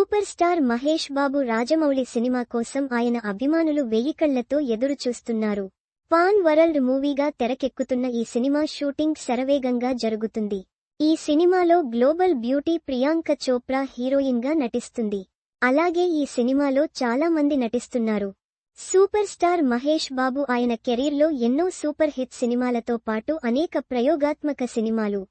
Super star Mahesh Babu Rajamouli cinema కోసం ఆయన అభిమానులు వెయ్యి కళ్ళతో ఎదురు చూస్తున్నారు పాన్ వరల్డ్ మూవీగా తెరకెక్కుతున్న ఈ సినిమా షూటింగ్ శరవేగంగా జరుగుతుంది. ఈ సినిమాలో గ్లోబల్ బ్యూటీ ప్రియాంక చోప్రా హీరోయిన్గా నటిస్తుంది. అలాగే ఈ సినిమాలో చాలా మంది నటిస్తున్నారు. సూపర్ స్టార్ మహేష్ బాబు ఆయన కెరీర్లో ఎన్నో సూపర్ హిట్ సినిమాలతో పాటు అనేక ప్రయోగాత్మక సినిమాలు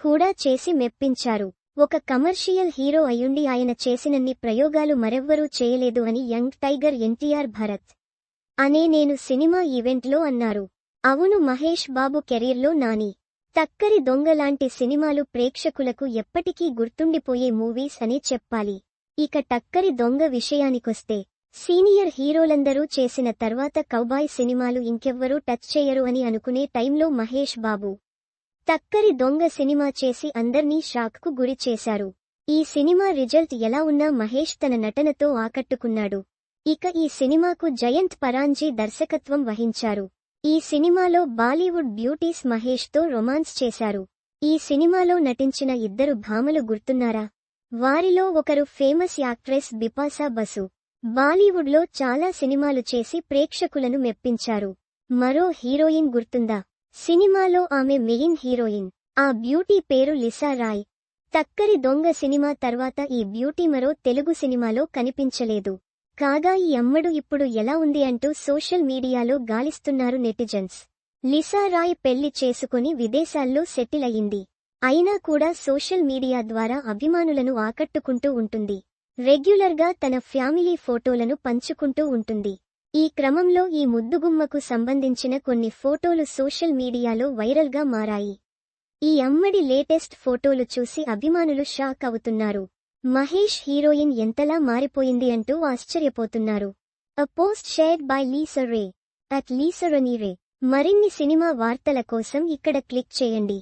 కూడా చేసి మెప్పించారు. ఒక కమర్షియల్ హీరో అయ్యుండి ఆయన చేసినన్ని ప్రయోగాలు మరెవ్వరూ చేయలేదు అని యంగ్ టైగర్ ఎన్టీఆర్ భరత్. అనే నేను సినిమా ఈవెంట్లో అన్నారు. అవును మహేష్ బాబు కెరీర్లో నాని. తక్కరి దొంగ లాంటి సినిమాలు ప్రేక్షకులకు ఎప్పటికీ గుర్తుండిపోయే మూవీస్ అనే చెప్పాలి. ఇక టక్కరి దొంగ విషయానికొస్తే సీనియర్ హీరోలందరూ చేసిన తర్వాత కౌబాయ్ సినిమాలు ఇంకెవ్వరూ టచ్ చేయరు అని అనుకునే టైంలో మహేష్ బాబు. తక్కరి దొంగ సినిమా చేసి అందర్నీ షాక్కు గురి చేశారు. ఈ సినిమా రిజల్ట్ ఎలా ఉన్నా మహేష్ తన నటనతో ఆకట్టుకున్నాడు. ఇక ఈ సినిమాకు జయంత్ పరాంజీ దర్శకత్వం వహించారు. ఈ సినిమాలో బాలీవుడ్ బ్యూటీస్ మహేష్తో రొమాన్స్ చేశారు. ఈ సినిమాలో నటించిన ఇద్దరు భామలు గుర్తున్నారా? వారిలో ఒకరు ఫేమస్ యాక్ట్రెస్ బిపాసా బసు. బాలీవుడ్లో చాలా సినిమాలు చేసి ప్రేక్షకులను మెప్పించారు. మరో హీరోయిన్ గుర్తుందా? సినిమాలో ఆమె మెయిన్ హీరోయిన్. ఆ బ్యూటీ పేరు Lisa Ray. Takkari Donga cinema తర్వాత ఈ బ్యూటీ మరో తెలుగు సినిమాలో కనిపించలేదు. కాగా ఈ అమ్మడు ఇప్పుడు ఎలా ఉంది అంటూ సోషల్ మీడియాలో గాలిస్తున్నారు నెటిజన్స్. లిసా రాయ్ పెళ్ళి చేసుకుని విదేశాల్లో సెటిల్ అయింది. అయినా కూడా సోషల్ మీడియా ద్వారా అభిమానులను ఆకట్టుకుంటూ ఉంటుంది. రెగ్యులర్గా తన ఫ్యామిలీ ఫోటోలను పంచుకుంటూ ఉంటుంది. ఈ క్రమంలో ఈ ముద్దుగుమ్మకు సంబంధించిన కొన్ని ఫోటోలు సోషల్ మీడియాలో వైరల్గా మారాయి. ఈ అమ్మడి లేటెస్ట్ ఫోటోలు చూసి అభిమానులు షాక్ అవుతున్నారు. మహేష్ హీరోయిన్ ఎంతలా మారిపోయింది అంటూ ఆశ్చర్యపోతున్నారు. A post shared by Lisa Ray at లీసరనీ Ray మరిన్ని సినిమా వార్తల కోసం ఇక్కడ క్లిక్ చేయండి.